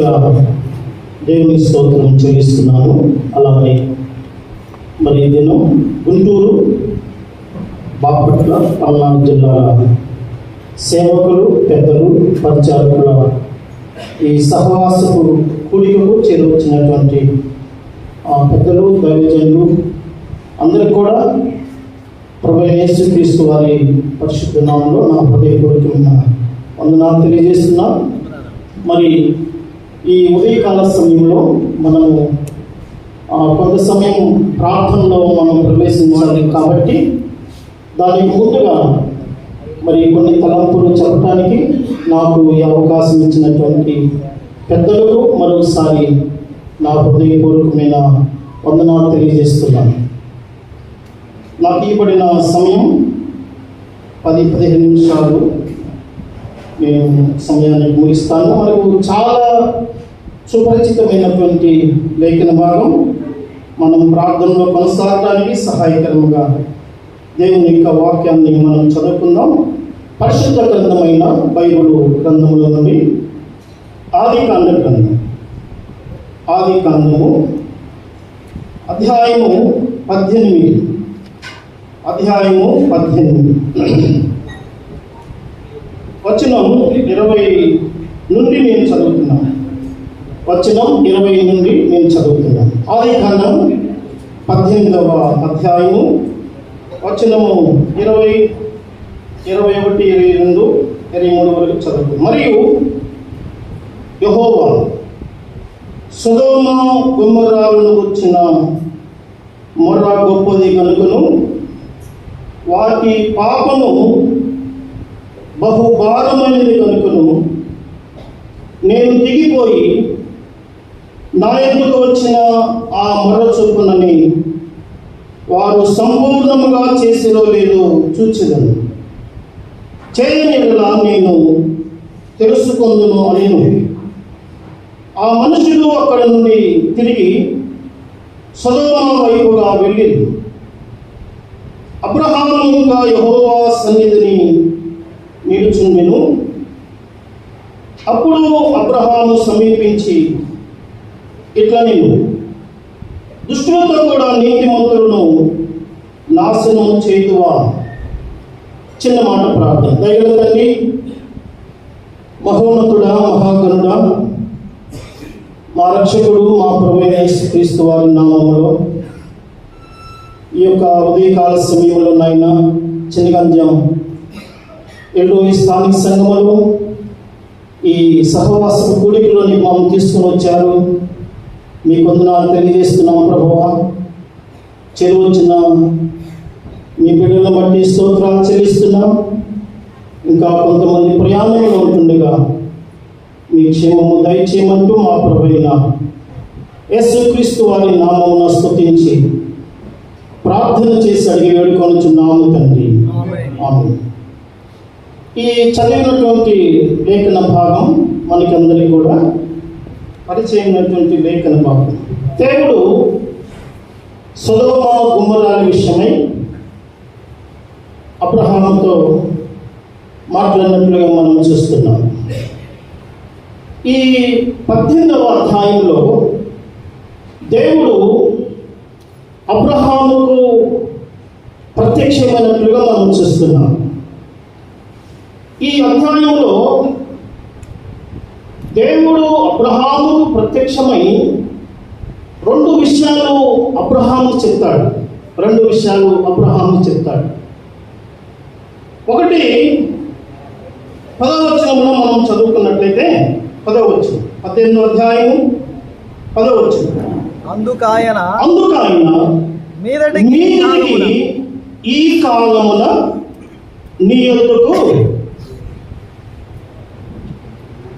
ముందుగా దేవుని స్తోత్రం చెల్లిస్తున్నాను అలాగే మరి ఈ దినం గుంటూరు బాపట్ల పల్నాడు జిల్లాల సేవకులు పెద్దలు పరిచారకుల ఈ సహవాసపు కూడికకు చేరువచ్చినటువంటి పెద్దలు దైవజనులు అందరికి కూడా ప్రభు క్రీస్తు వారి పరిశుద్ధ నామంలో నా హృదయపూర్వకమైన వందనాలు తెలియజేస్తున్నా. మరి ఈ ఉదయకాల సమయంలో మనము కొంత సమయం ప్రార్థనలో మనం ప్రవేశించాలి కాబట్టి దానికి ముందుగా మరి కొన్ని తలంపులు చెప్పడానికి నాకు ఈ అవకాశం ఇచ్చినటువంటి పెద్దలకు మరొకసారి నా హృదయపూర్వకమైన వందనాలు తెలియజేస్తున్నాను. నాకు ఇవ్వబడిన సమయం పది పదిహేను నిమిషాలు. నేను సమయాన్ని ముగిస్తాను. మనకు చాలా సుపరిచితమైనటువంటి లేఖన భాగం. మనం ప్రార్థనలో కొనసాగడానికి సహాయకరముగా దేవుని యొక్క వాక్యాన్ని మనం చదువుకుందాం. పరిశుద్ధ గ్రంథమైన బైబుల్ గ్రంథంలో నుండి ఆది కాండ గ్రంథం. ఆది కాండము అధ్యాయము పద్దెనిమిది. అధ్యాయము పద్దెనిమిది. వచనం ఇరవై నుండి నేను చదువుతున్నాను. వచనం ఇరవై నుండి నేను చదువుతున్నాను. ఆది కాండం పద్దెనిమిదవ అధ్యాయము. వచనము ఇరవై ఇరవై ఒకటి ఇరవై రెండు ఇరవై మూడు వరకు చదువు. మరియు యహోవా సుధోమ గుమ్మరాలను వచ్చిన మొర్ర గొప్పది కనుకను వాటి పాపము బహుభారమైనది కనుకను నేను దిగిపోయి నా ఎందుకు వచ్చిన ఆ మొర్ర చొప్పునని వారు సంపూర్ణముగా చేసిరో లేదో చూచెదను. చేయనిలా నేను తెలుసుకొందును అని ఆ మనుషులు అక్కడ నుండి తిరిగి సదోమ వైపుగా వెళ్ళి అబ్రహాము ఇంకా యహోవా సన్నిధిని నిలుచుండెను. అప్పుడు అబ్రహాము సమీపించి ఇట్లా నేను దుష్టులతో కూడా నీతిమంతులను నాశనం చేయువా చిన్న మాట ప్రార్థన. దయగల తండ్రి మహోన్నతుడా మహాగరుడా మా రక్షకుడు మా ప్రభుత్వ అయిన వారి నామంలో ఈ యొక్క ఉదయకాల సమయంలో నాయన చిన్నగంజం ఎల్లు ఈ స్థానిక సంఘములు ఈ సహవాస కూడికలోని మమ్మల్ని తీసుకుని వచ్చారు. మీ కొందనాలు తెలియజేస్తున్నాం ప్రభువ. చెరువు వచ్చిన మీ బిడ్డలను బట్టి స్తోత్రాలు చెల్లిస్తున్నాం ఇంకా కొంతమంది ప్రయాణంలో ఉంటుండగా మీ క్షేమము దయచేయమంటూ మా ప్రభుత్వ యేసుక్రీస్తు వారి నామమున స్థుతించి ప్రార్థన చేసి అడిగి వేడుకొనుచున్నాము తండ్రి. ఈ చదివినటువంటి లేఖన భాగం మనకందరికీ కూడా పరిచయమైనటువంటి లేఖన భాగం దేవుడు సులోమ గుమ్మరాల విషయమై అబ్రహాంతో మాట్లాడినట్లుగా మనం చూస్తున్నాం. ఈ పద్దెనిమిదవ అధ్యాయంలో దేవుడు అబ్రహాముకు ప్రత్యక్షమైనట్లుగా మనం చూస్తున్నాం. ఈ అధ్యాయంలో దేవుడు అబ్రహాముకు ప్రత్యక్షమై రెండు విషయాలు అబ్రహాము చెప్తాడు. రెండు విషయాలు అబ్రహాము చెప్తాడు. ఒకటి పదవచనంలో మనం చదువుకున్నట్లయితే పదవచనం పద్దెనిమిదో అధ్యాయం పదవచనం అందుకాయన అందుకు ఆయన మీదటికి ఈ కాలమున నీ యొద్దకు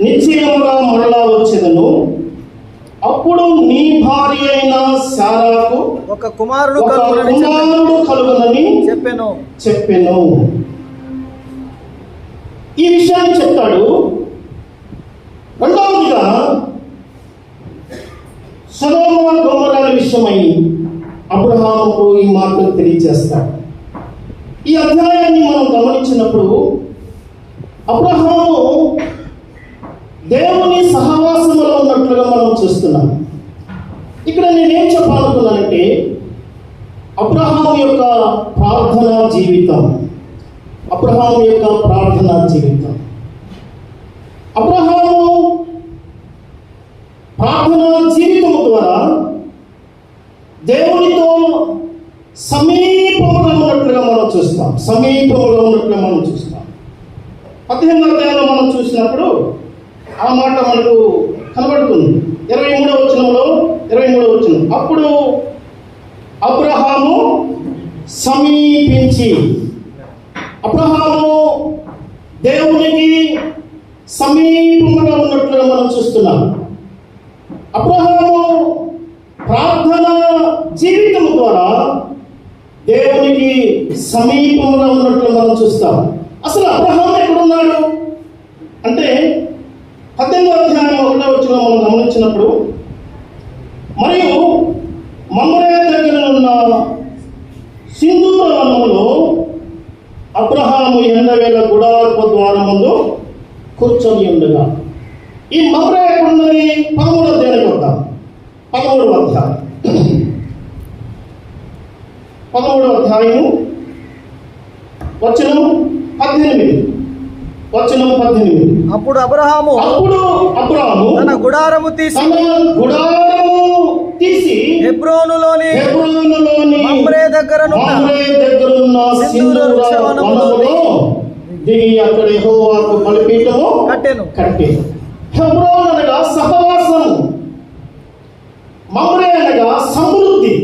నిశ్చయముగా మరలా వచ్చేదను. అప్పుడు నీ భార్య అయిన శారాకు ఒక కుమారుడు. కుమారుడు కలుగునని చెప్పెను. చెప్పాను. ఈ విషయాన్ని చెప్తాడు. రెండవదిగా సదోమ గోమరాల విషయమై అబ్రహాముకు ఈ మాటలు తెలియజేస్తాడు. ఈ అధ్యాయాన్ని మనం గమనించినప్పుడు అబ్రహాము దేవుని సహవాసంలో ఉన్నట్లుగా మనం చూస్తున్నాం. ఇక్కడ నేనేం చెప్పాలనుకున్నానంటే అబ్రహాం యొక్క ప్రార్థనా జీవితం అబ్రహాం యొక్క ప్రార్థనా జీవితం. అబ్రహాము ప్రార్థనా జీవితం ద్వారా దేవునితో సమీపంలో ఉన్నట్లుగా మనం చూస్తాం. సమీపంలో ఉన్నట్లుగా మనం చూస్తాం. పద్దెనిమిది మనం చూసినప్పుడు ఆ మాట మనకు కనబడుతుంది. ఇరవై మూడవ వచనంలో ఇరవై మూడవ వచనం. అప్పుడు అబ్రహాము సమీపించి అబ్రహాము దేవునికి సమీపముగా ఉన్నట్లుగా మనం చూస్తున్నాం అబ్రహాము ప్రార్థన జీవితం ద్వారా దేవునికి సమీపంగా ఉన్నట్లు మనం చూస్తాం అసలు అబ్రహాం ఎక్కడున్నాడు అంటే పద్దెనిమిదో అధ్యాయం ఒకటో వచ్చిన మనం గమనించినప్పుడు మరియు మమ్మరే దగ్గర ఉన్న సింధూర వనములో అబ్రహాము ఎండవేల గుడారపు ముందు కూర్చొని ఉండగా ఈ మమ్మరే ఎక్కడున్నది పదమూడో అధ్యాయానికి వద్దాం పదమూడవ అధ్యాయం. పదమూడవ అధ్యాయము వచనం పద్దెనిమిది. వచనం పద్దెనిమిది. అప్పుడు అబ్రహాము అప్పుడు అబ్రాము తన గుడారము తీసి తన గుడారము తీసి హెబ్రోనులోని హెబ్రోనులోని మమ్రే దగ్గరనున్న మమ్రే దగ్గరున్న సింధూర సింధూర వనములో దిగి అక్కడ యెహోవాకు బలిపీఠము కట్టెను. కట్టి హెబ్రోన్ అనగా సహవాసం మమ్రే అనగా సమృద్ధి.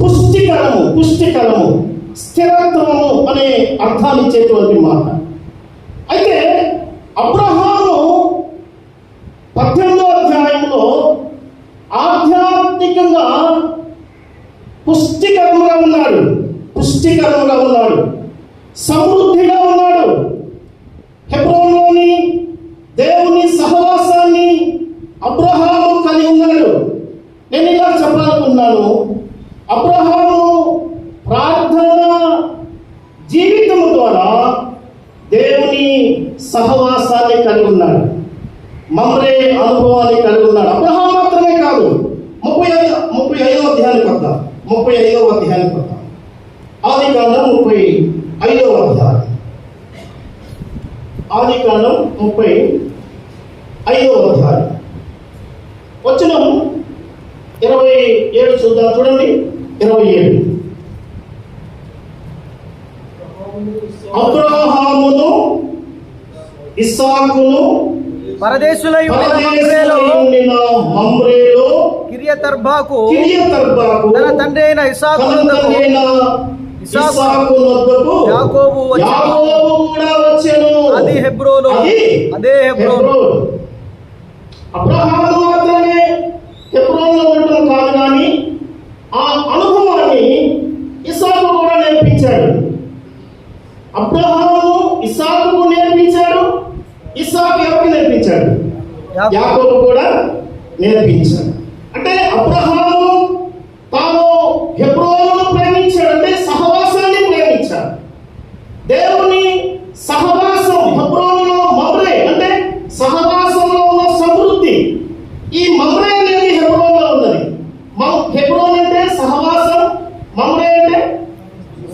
పుష్టికరము పుష్టికరము. స్థిరత్వము అనే అర్థాన్ని ఇచ్చేటువంటి మాట. అయితే అబ్రహాము పద్దెనిమిదో అధ్యాయంలో ఆధ్యాత్మికంగా పుష్టికరముగా ఉన్నాడు పుష్టికరంగా ఉన్నాడు. సమృద్ధిగా ఉన్నాడు. హెబ్రోన్లోని దేవుని సహవాసాన్ని అబ్రహాము కలిగి ఉన్నాడు. నేను ఇలా చెప్పాలనుకున్నాను. అబ్రహాము ప్రార్థన జీవితము ద్వారా దేవుని సహవాసాన్ని కలిగి ఉన్నాడు. మమ్రే అనుభవాన్ని కలిగి ఉన్నాడు. అబ్రహాం మాత్రమే కాదు ముప్పై ఐదు ముప్పై ఐదవ అధ్యాయానికి వద్దాం. ముప్పై ఐదవ అధ్యాయానికి వద్దాం. ఆది కాండం ముప్పై ఐదవ అధ్యాయం. ఆది కాండం ముప్పై ఐదవ అధ్యాయం. వచ్చిన ఇరవై ఏడు చూద్దాం చూడండి. ఇరవై ఏడు. అబ్రహామును ఇస్సాకును పరదేశులై కిరియతర్బాకు తన తండ్రి అయిన ఇసాకు ఇస్సాకు ఇస్సాకు వద్దకు యాకోబు వచ్చెను. యాకోబు కూడా వచ్చెను అది హెబ్రోను అది హెబ్రోను హెబ్రోను. అబ్రహాము మాత్రమే హెబ్రోన్లో ఉండటం కాదు కానీ ఆ అనుభవాన్ని ఇసాకు కూడా నేర్పించాడు అబ్రహాము ఇసాకు నేర్పించాడు ఇసాకు ఎవరికి నేర్పించాడు యాకోబు. యాకోబు కూడా నేర్పించాడు అంటే అబ్రహాము తాను హెబ్రోను ప్రేమించాడు అంటే సహవాసాన్ని ప్రేమించాడు దేవుని సహవాసం హెబ్రోనులో మమ్రే అంటే సహవాసంలో ఉన్న సమృద్ధి ఈ మమ్రే అనేది హెబ్రోన్లో ఉన్నది మమ్ హెబ్రోన్ అంటే సహవాసం మమ్రే అంటే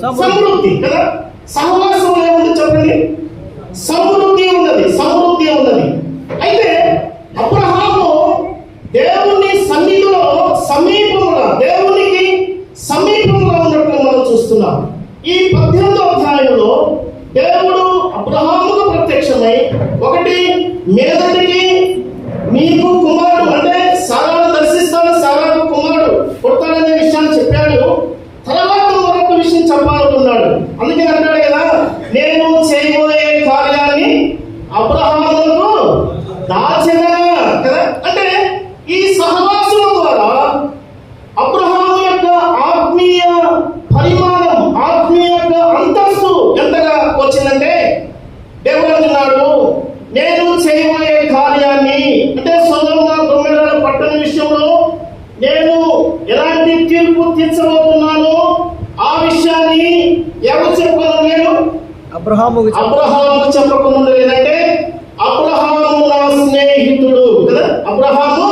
సమృద్ధి. సమృద్ధి కదా సహవాసం ఏముంది చెప్పండి సమృద్ధి ఉన్నది సమృద్ధి ఉన్నది అయితే అబ్రహాము దేవుని సన్నిధిలో సమీపంగా దేవునికి సమీపంగా ఉన్నట్లు మనం చూస్తున్నాం ఈ పద్దెనిమిదో అధ్యాయంలో దేవుడు అబ్రహాముకు ప్రత్యక్షమై ఒకటి మీదటికి నీకు కుమారుడు అంటే సారాను దర్శిస్తాను సారాకు కుమారుడు పుడతాడనే విషయాన్ని చెప్పాడు తర్వాత మరొక విషయం చెప్పాలనుకున్నాడు అందుకే అంటాడు కదా నేను చేయబోయే కార్యాన్ని అబ్రహాములకు దాచిన కదా అంటే ఈ సహవాసం ద్వారా అబ్రహాము యొక్క ఆత్మీయ పరిమాణం ఆత్మీయ యొక్క అంతస్తు ఎంతగా వచ్చిందంటే దేవుడు అంటున్నాడు నేను చేయబోయే కార్యాన్ని అంటే సొంతంగా దొంగల పట్టణ విషయంలో నేను ఎలాంటి తీర్పు తీర్చబోతున్నానో ఆ విషయాన్ని ఎవరు చెప్పుకున్నాను నేను అబ్రహాము అబ్రహాము చెప్పకుండా ఏంటంటే అబ్రహాము నా స్నేహితుడు. కదా? అబ్రహాము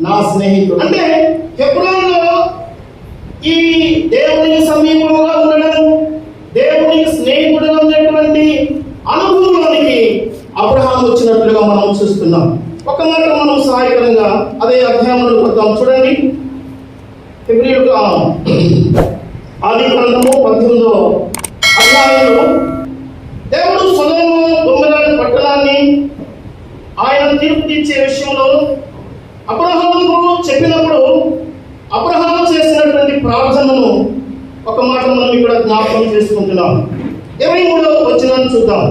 నా స్నేహితుడు. అంటే హెబ్రోన్లో ఈ దేవుని సమీపంగా ఉండడం దేవుని స్నేహితుడుగా ఉండేటువంటి అనుభవంలోనికి అబ్రహాం వచ్చినట్లుగా మనం చూస్తున్నాం. ఒక మాట మనం సహాయకరంగా అదే అధ్యాయంలో వద్దాం చూడండి. ఫిబ్రియుడు ఆది గ్రంథము పద్దెనిమిదో అధ్యాయంలో దేవుడు సొలొమోను గొమ్మెరాని పట్టణాన్ని ఆయన తీర్పు తీర్చే విషయంలో అబ్రహాముకు చెప్పినప్పుడు అబ్రహాము చేసినటువంటి ప్రార్థనను ఒక మాట మనం ఇక్కడ జ్ఞాపకం చేసుకుంటున్నాం. ఇరవై మూడవ వచనం చూద్దాం.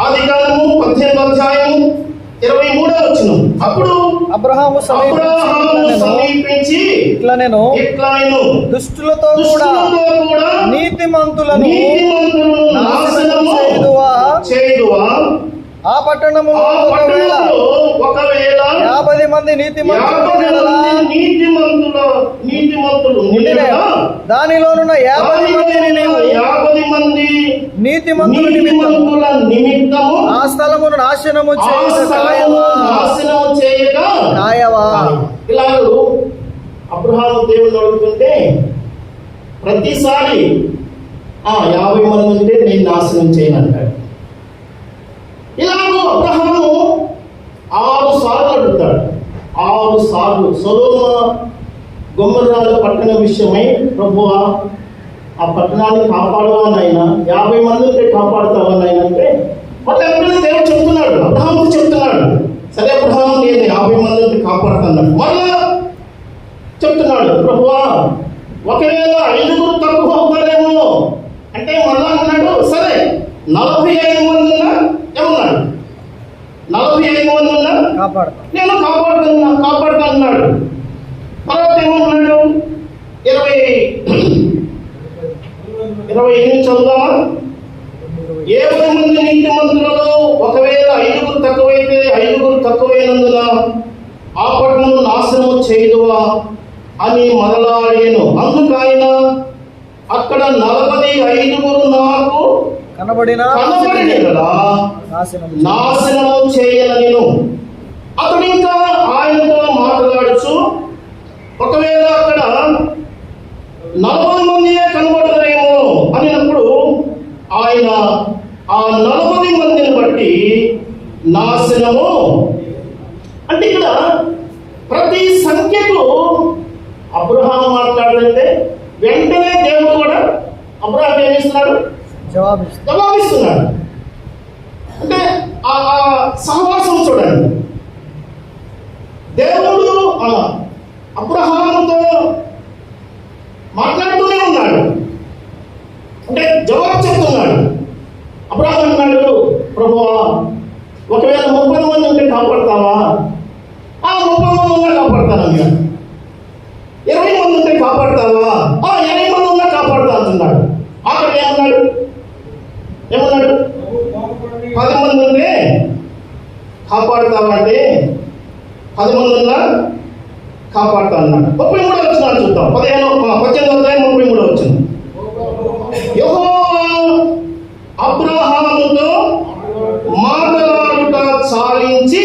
ఆది కాలము పద్దెనిమిది అధ్యాయము ఇరవై మూడవ వచనం. అప్పుడు అబ్రహాము సమీపించి ఇట్లా నేను ఇట్లా ఆయన దుష్టులతో కూడా నీతిమంతులను నాశనము చేయుదువా? ఆ పట్టణములో ఆ ఒకవేళ మంది ఉండేలా దానిలోనున్న యాభై మందిని నీవు మంది నిమిత్తం నీతిమంతుల నిమిత్తము ఆ స్థలమును నాశనము చేయక కాయవా? ఇలాగూ అబ్రహాము దేవుడు అడుగుతుంటే ప్రతిసారి ఆ యాభై మంది ఉంటే నేను నాశనం చేయను అంటాడు. ఇలాగూ అబ్రహాము ఆరు సార్లు అడుగుతాడు. ఆరు సార్లు. సొలోమ గుమ్మరాల పట్టణ విషయమై ప్రభువా ఆ పట్టణాన్ని కాపాడవానైనా యాభై మందిని ఉంటే అంటే మళ్ళీ ఎప్పుడైనా దేవుడు చెప్తున్నాడు అబ్రహాంతో చెప్తున్నాడు. సరే అబ్రహాం నేను యాభై మందిని కాపాడుతున్నాడు మళ్ళా చెప్తున్నాడు ప్రభువా ఒకవేళ ఐదుగురు తక్కువ అవుతారేమో? అంటే మళ్ళా అన్నాడు సరే నలభై ఐదు మంది ఏమన్నాడు నలభై ఐదు మంది నేను కాపాడుతున్నా కాపాడుతున్నాడు తర్వాత ఏమన్నాడు ఇరవై ఇరవై ఎనిమిది చదువుదామా? ఏడు మంది నీతి మంత్రులలో ఒకవేళ ఐదుగురు తక్కువైతే ఐదుగురు తక్కువైనందున ఆ పట్టణం నాశనం చేయదువా అని మరలాడేను అందుకైన అక్కడ నలభై ఐదుగురు నాకు కనబడిన కనబడి కదా నాశనం చేయనను అతడు ఇంకా ఆయనతో మాట్లాడుచు ఒకవేళ అక్కడ నలభై మందియే కనబడరేమో అనినప్పుడు ఆయన ఆ నలభై మందిని బట్టి నాశనము. అంటే ఇక్కడ ప్రతి సంఖ్యకు అబ్రహాం మాట్లాడాలంటే వెంటనే దేవుడు కూడా అబ్రహాం ఇస్తున్నాడు జవాబిస్తాం జవాబిస్తున్నాడు. అంటే ఆ ఆ సహవాసం చూడండి. దేవుడు అలా అబ్రహాముతో మాట్లాడుతూనే ఉన్నాడు. అంటే జవాబు చెప్తున్నాడు. అబ్రహాం అన్నాడు ప్రభువా ఒకవేళ ముప్పై మంది ఉంటే కాపాడతావా? ఆ ముప్పై మంది ఉన్నా కాపాడతాను అన్నాడు ఇరవై మంది ఉంటే కాపాడతావా? ఆ ఇరవై మంది ఉన్నా కాపాడుతా అంటున్నాడు. అక్కడ ఏమన్నాడు ఏమన్నాడు? పది మంది ఉంటే కాపాడుతావా అంటే మంది ఉన్నా కాపాడుతా అన్నాడు ముప్పై మూడు వచ్చిన చూద్దాం. పదిహేను పద్దెనిమిది వందల ముప్పై మూడో వచ్చింది యెహోవా అబ్రహాముతో మాట్లాడుట సాధించి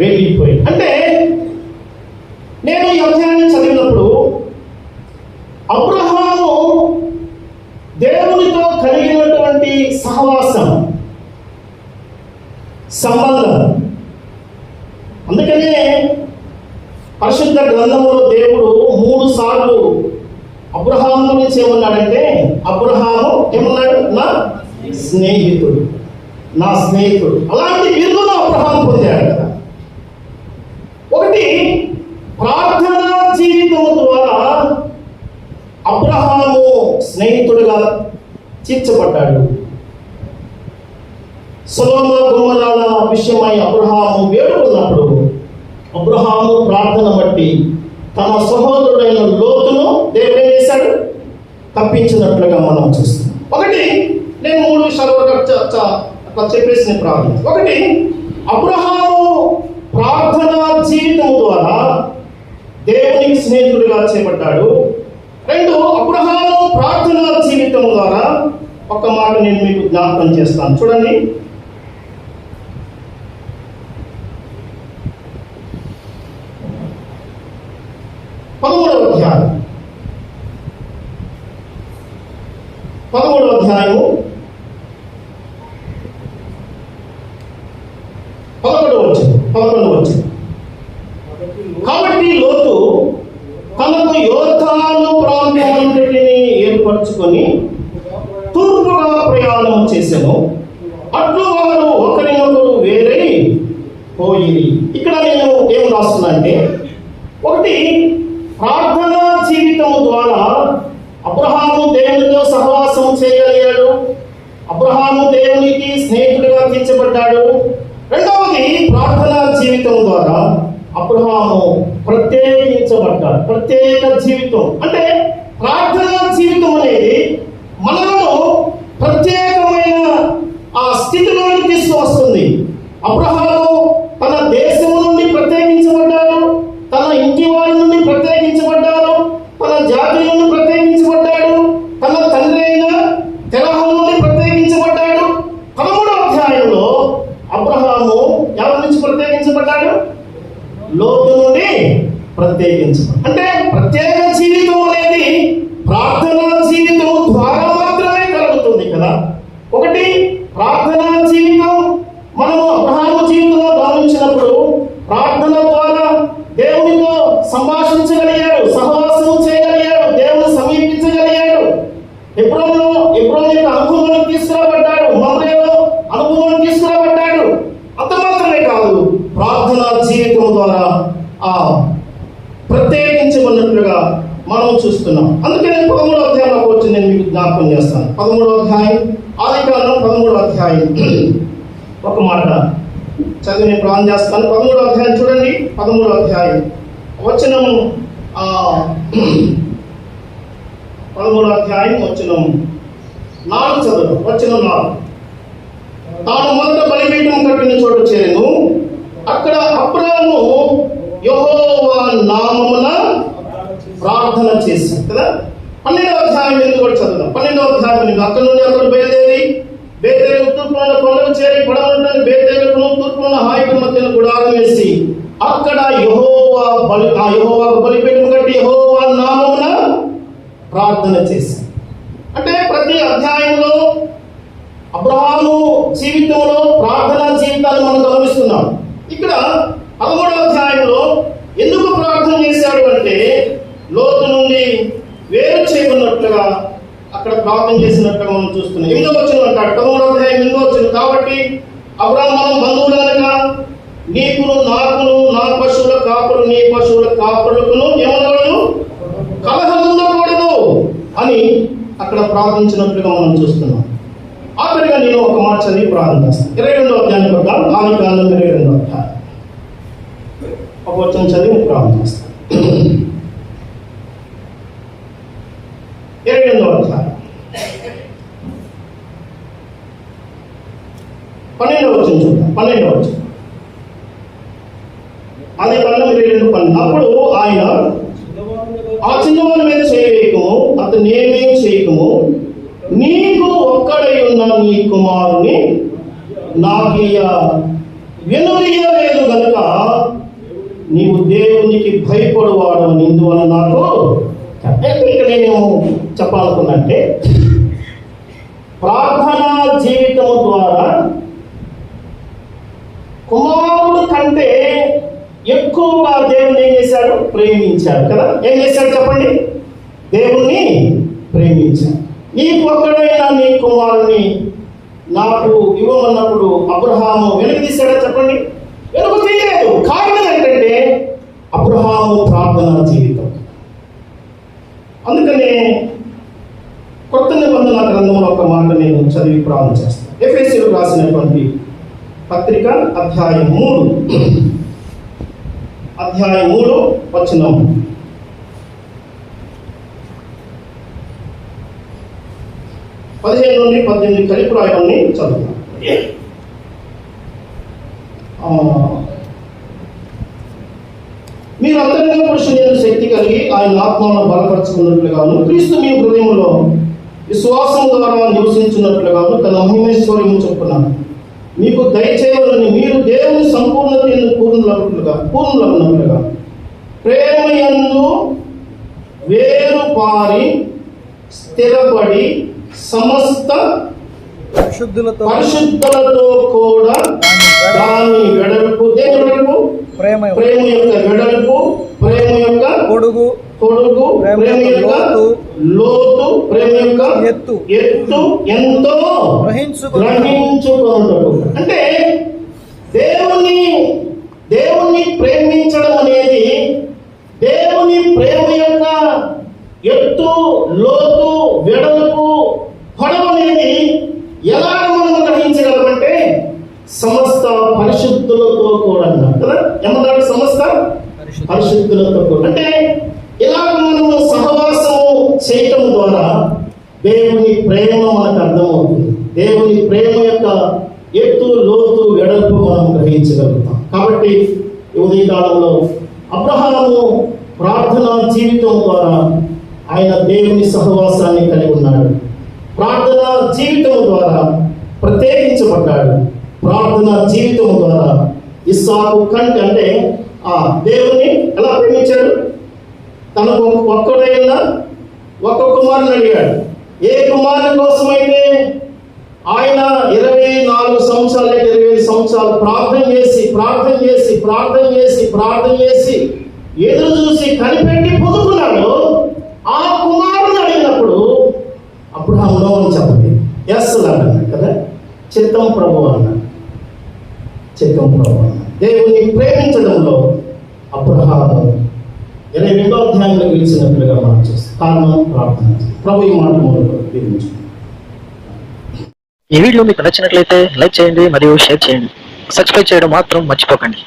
వెళ్ళిపోయి అంటే నేను ఈ అధ్యాయాన్ని చదివినప్పుడు అబ్రహాము దేవునితో కలిగినటువంటి సహవాసం సంబంధం అందుకనే పరిశుద్ధ గ్రంథంలో దేవుడు మూడు సార్లు అబ్రహాం గురించి ఏమన్నాడంటే అబ్రహాము ఏమన్నాడు? నా స్నేహితుడు నా స్నేహితుడు. అలాంటి బిరుదును అబ్రహాం పొందాడు కదా. ఒకటి ప్రార్థనా జీవితం ద్వారా అబ్రహాము స్నేహితుడిగా తీర్చబడ్డాడు. సులోమ గుమ్మరాల విషయమై అబ్రహాము వేడుకున్నప్పుడు అబ్రహాము ప్రార్థన బట్టి తన సహోదరుడైన లోతును దేవుడు ఏం చేశాడు? తప్పించినట్లుగా మనం చూస్తాం. ఒకటి నేను మూడు విషయాలు అట్లా చెప్పేసి నేను ప్రార్థన. ఒకటి అబ్రహాము ప్రార్థన జీవితం ద్వారా దేవునికి స్నేహితుడిగా చేపట్టాడు రెండు అబ్రహాము ప్రార్థన జీవితం ద్వారా ఒక మాట నేను మీకు జ్ఞాపకం చేస్తాను. చూడండి. పదమూడవ అధ్యాయం. పదమూడవ అధ్యాయం పదకొండవ వచ్చి పదకొండవ వచ్చి కాబట్టి లోతు తనకు యోధాను ప్రాంతాలన్నిటిని ఏర్పరచుకొని తూర్పుగా ప్రయాణం చేశాను అట్లు వారు ఒకరినొకరు వేరే పోయి ఇక్కడ నేను ఏం రాస్తున్నా అంటే ఒకటి సహవాసం చేయగలిగాడు. అబ్రహాము దేవునికి స్నేహితుడిగా తీర్చబడ్డాడు రెండవది ప్రార్థనా జీవితం ద్వారా అబ్రహాము ప్రత్యేకించబడ్డాడు. ప్రత్యేక జీవితం. అంటే ప్రార్థనా జీవితం అనేది మనలను ప్రత్యేకమైన ఆ స్థితిలోకి తీసుకువస్తుంది. అబ్రహాము తన దేశము నుండి ప్రత్యేకించబడ్డాడు తన ఇంటి వారి నుండి ప్రత్యేకించబడ్డాడు తన జాతి నుండి ప్రత్యేకించబడ్డాడు తన తండ్రి అయిన తెరహం నుండి ప్రత్యేకించబడ్డాడు పదమూడవ అధ్యాయంలో అబ్రహాము ఎవరి నుంచి ప్రత్యేకించబడ్డాడు లోతు నుండి ప్రత్యేకించబడ్డాడు అంటే ప్రత్యేక జీవితం అనేది ప్రార్థనా జీవితం ద్వారా మాత్రమే కలుగుతుంది కదా ఒకటి ప్రార్థనా జీవితం మనము అబ్రహాము జీవితంలో గమనించినప్పుడు ప్రార్థన ద్వారా దేవునితో సంభాషించగలిగాడు సహవాసం చేయగలిగాడు దేవుని సమీపించగలిగాడు ఎప్పుడో ఎప్పుడో యొక్క అనుభవాన్ని తీసుకురాబడ్డాడు మమ్రేలో అనుభవాన్ని తీసుకురాబడ్డాడు. అంత మాత్రమే కాదు ప్రార్థన జీవితం ద్వారా ఆ ప్రత్యేకించబడినట్లుగా మనం చూస్తున్నాం. అందుకే నేను పదమూడో అధ్యాయంలోకి వచ్చి నేను మీకు జ్ఞాపకం చేస్తాను. పదమూడో అధ్యాయం ఆది కాలం పదమూడో అధ్యాయం. ఒక మాట చదివి నేను ప్రాణం చేస్తాను. పదమూడో అధ్యాయం చూడండి పదమూడో అధ్యాయం. వచనం పదమూడు అధ్యాయం వచ్చిన నాలుగు చదువు. వచ్చిన నాలుగు. తాను మొదట బలిపీఠం కట్టిన చోట చేరను. అక్కడ అబ్రాము యహోవా నామమున ప్రార్థన చేశాడు కదా? పన్నెండవ అధ్యాయం ఎందుకు కూడా చదువుదాం. పన్నెండవ అధ్యాయం అక్కడ నుండి అక్కడ బయలుదేరి బేతేలు తూర్పున కొండలు చేరి పడవలను బేతేలుకును తూర్పున హాయికు మధ్యన గుడారం వేసి అక్కడ యహోవా బలి ఆ యెహోవా బలిపీఠం కట్టి యహోవా నామమున ప్రార్థన చేశాడు అంటే ప్రతి అధ్యాయంలో అబ్రహాము జీవితంలో ప్రార్థనా జీవితాన్ని మనం గమనిస్తున్నాం. ఇక్కడ పదమూడవ అధ్యాయంలో ఎందుకు ప్రార్థన చేశాడు అంటే లోతు నుండి వేరు చేయబడినట్లుగా అక్కడ ప్రార్థన చేసినట్టు మనం చూస్తున్నాం. ఎనిమిదో వచ్చిన అంటాడు. పదమూడవ అధ్యాయం ఎనిమిదో వచ్చిన కాబట్టి అబ్రహాం బంధువులనగా నీకును నాకును నా పశువుల కాపులు నీ పశువుల కాపులకును ఏమన్నా అని అక్కడ ప్రార్థించినట్లుగా మనం చూస్తున్నాం. ఆఖరిగా నేను ఒక మాట చదివి ప్రార్థన చేస్తాను. ఇరవై రెండో అధ్యాయం ప్రకారం ఆమె కాలం ఇరవై రెండో అధ్యాయం. ఒక వచ్చిన చదివి ప్రార్థన చేస్తాను. ఇరవై రెండో అధ్యాయం. పన్నెండవ వచ్చిన చూద్దాం. పన్నెండవ వచ్చిన అదే పన్నెండు ఇరవై రెండు పన్నెండు. అప్పుడు ఆయన ఆ చిన్నవాళ్ళ మీద చేయకము అతను ఏమేం చేయకము నీకు ఒక్కడై ఉన్న నీ కుమారుని నాకీయ వెనుదీయలేదు గనుక నీవు దేవునికి భయపడువాడు అని ఇందువల్ల నాకు ఇక్కడ నేను చెప్పాలనుకున్నంటే ప్రార్థనా జీవితం ద్వారా కుమారుడు కంటే ఎక్కువగా దేవుని ఏం చేశాడు? ప్రేమించాడు కదా? ఏం చేశాడు చెప్పండి? దేవుణ్ణి ప్రేమించాడు. నీకు ఒక్కడైనా నీ కుమారుని నాకు ఇవ్వమన్నప్పుడు అబ్రహాము వెనుక తీశాడా చెప్పండి? వెనుక తీయలేదు. కారణం ఏంటంటే అబ్రహాము ప్రార్థన జీవితం. అందుకనే కొత్త నిబంధన గ్రంథంలో ఒక మాట నేను చదివి ప్రారంభం చేస్తాను. ఎఫ్ఎస్సీలు రాసినటువంటి పత్రిక అధ్యాయం మూడు. అధ్యాయములో మూడు పదిహేను నుండి పద్దెనిమిది కలిపి రాయడాన్ని చదువుతాం. మీరు అంతరంగ పురుషుని శక్తి కలిగి ఆయన ఆత్మను బలపరచుకున్నట్లుగాను క్రీస్తు మీ హృదయంలో విశ్వాసం ద్వారా నివసించినట్లుగాను తన మహిమేశ్వర్యము చెప్పున్నాను మీకు దయచేయాలని మీరు దేవుని సంపూర్ణత ఎందు పూర్ణులకులుగా పూర్ణులకున్నట్లుగా ప్రేమ యందు వేరు పారి స్థిరపడి సమస్త పరిశుద్ధులతో పరిశుద్ధులతో కూడా దాని వెడల్పు దేని వెడల్పు ప్రేమ ప్రేమ యొక్క వెడల్పు ప్రేమ యొక్క పొడుగు పొడుగు ప్రేమ యొక్క లోతు, ప్రేమ యొక్క ఎత్తు. ఎత్తు ఎంతో గ్రహించుకొనుట. గ్రహించుకొనుటకు అంటే దేవుని దేవుణ్ణి ప్రేమించడం అనేది దేవుని ప్రేమ యొక్క ఎత్తు లోతు వెడల్పు పొడవు అనేది ఎలా మనం గ్రహించగలమంటే సమస్త పరిశుద్ధులతో కూడా కదా? సమస్త పరిశుద్ధ పరిశుద్ధులతో కూడా అంటే ఇలా మనము సహవాసం చేయటం ద్వారా దేవుని ప్రేమ మనకు అర్థమవుతుంది. దేవుని ప్రేమ యొక్క ఎత్తు లోతు వెడల్పు మనం గ్రహించగలుగుతాం. కాబట్టి ఈ ఉదయకాలంలో అబ్రహాము ప్రార్థన జీవితం ద్వారా ఆయన దేవుని సహవాసాన్ని కలిగి ఉన్నాడు. ప్రార్థన జీవితం ద్వారా ప్రత్యేకించబడ్డాడు. ప్రార్థన జీవితం ద్వారా ఇస్సాకు కంటే అంటే ఆ దేవుని ఎలా ప్రేమించాడు? తనకు ఒక్కడైన ఒక కుమారుని అడిగాడు. ఏ కుమారుని కోసమైతే ఆయన ఇరవై నాలుగు సంవత్సరాలు లేక ఇరవై ఐదు సంవత్సరాలు ప్రార్థన చేసి ప్రార్థన చేసి ప్రార్థన చేసి ప్రార్థన చేసి ఎదురు చూసి కనిపెట్టి పొందుకున్నాడు ఆ కుమారుని అడిగినప్పుడు అప్పుడు ఆ అని చెప్పండి. ఎస్ అన్నాడు కదా? చిత్తం ప్రభు అన్న చిత్తం ప్రభు అన్న దేవుని ప్రేమించడంలో అబ్రహాము ఇరవై రెండో అధ్యాయంలో పిలిచినట్లుగా మనం చేస్తాం. కారణం ప్రార్థన. ప్రభు ఈ మాట మూలంలో ఈ వీడియో మీకు నచ్చినట్లయితే లైక్ చేయండి మరియు షేర్ చేయండి. సబ్స్క్రైబ్ చేయడం మాత్రం మర్చిపోకండి.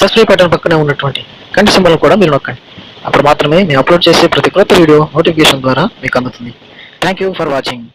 సబ్స్క్రైబ్ బటన్ పక్కనే ఉన్నటువంటి కంటి సింబల్ కూడా మీరు నొక్కండి. అప్పుడు మాత్రమే మేము అప్లోడ్ చేసే ప్రతి క్రొత్త వీడియో నోటిఫికేషన్ ద్వారా మీకు అందుతుంది. Thank you for watching